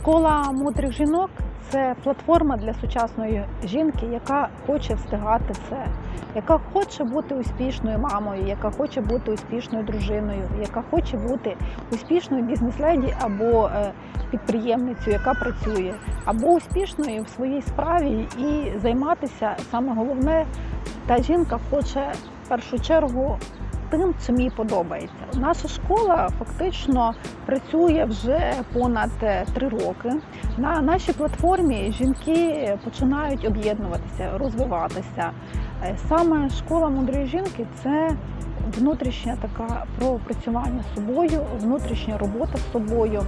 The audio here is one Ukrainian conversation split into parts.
Школа мудрих жінок це платформа для сучасної жінки, яка хоче встигати все, яка хоче бути успішною мамою, яка хоче бути успішною дружиною, яка хоче бути успішною бізнес-леді або е, підприємницею, яка працює, або успішною в своїй справі і займатися саме головне, та жінка хоче в першу чергу тим, чим їй подобається. Наша школа фактично працює вже понад е, три роки. На нашій платформі жінки починають об'єднуватися, розвиватися. Е, Саме школа мудрої жінки це внутрішня така пропрацювання з собою, внутрішня робота з собою.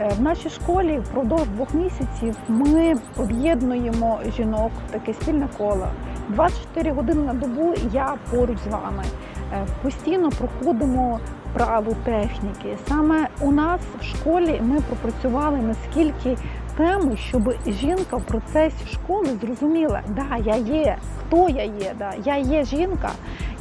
Е, В нашій школі впродовж двох місяців ми об'єднуємо жінок таке спільне коло. 24 години на добу я поруч з вами. Е, Постійно проходимо праву техніки. Саме у нас в школі ми пропрацювали наскільки теми, щоб жінка в процесі школи зрозуміла, да, я є, хто я є, да, я є жінка,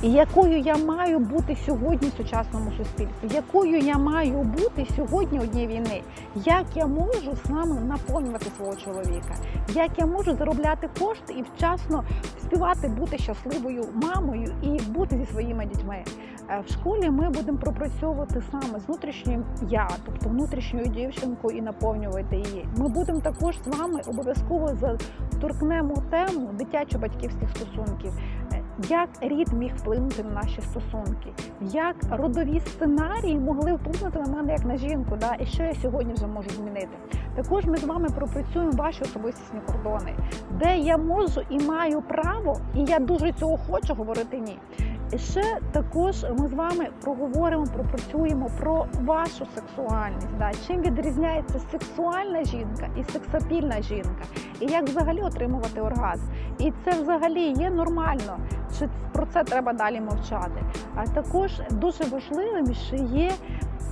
і якою я маю бути сьогодні в сучасному суспільстві, якою я маю бути сьогодні у дні війни, як я можу саме наповнювати свого чоловіка, як я можу заробляти кошти і вчасно співати бути щасливою мамою і бути зі своїми дітьми. Е, В школі ми будемо пропрацьовувати саме з внутрішнім я, тобто внутрішньою дівчинкою і наповнювати її. Ми будемо також з вами обов'язково заторкнемо тему дитячо-батьківських стосунків. Як рід міг вплинути на наші стосунки, як родові сценарії могли вплинути на мене як на жінку, да? і що я сьогодні вже можу змінити. Також ми з вами пропрацюємо ваші особистісні кордони, де я можу і маю право, і я дуже цього хочу говорити ні. І ще також ми з вами проговоримо, пропрацюємо про вашу сексуальність. Да? Чим відрізняється сексуальна жінка і сексапільна жінка, і як взагалі отримувати оргазм. І це взагалі є нормально, чи про це треба далі мовчати. А також дуже важливим ще є.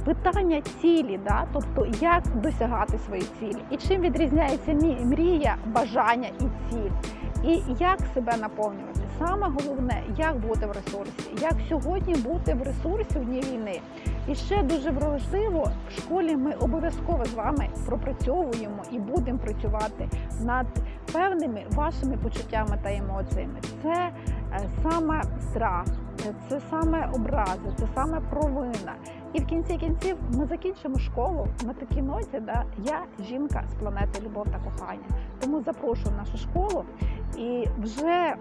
Питання цілі, да? тобто як досягати свої цілі, і чим відрізняється мрія, бажання і ціль, і як себе наповнювати. Саме головне, як бути в ресурсі, як сьогодні бути в ресурсі в дні війни. І ще дуже важливо, в школі ми обов'язково з вами пропрацьовуємо і будемо працювати над певними вашими почуттями та емоціями. Це саме страх, е, це саме образи, це саме провина. І в кінці кінців ми закінчимо школу на такій ноті, да я жінка з планети Любов та кохання. Тому запрошую в нашу школу і вже.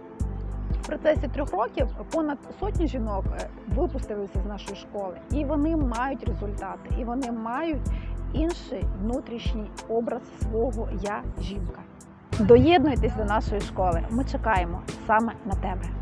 В процесі трьох років понад сотні жінок е, випустилися з нашої школи, і вони мають результати, і вони мають інший внутрішній образ свого я жінка. Доєднуйтесь до нашої школи. Ми чекаємо саме на тебе.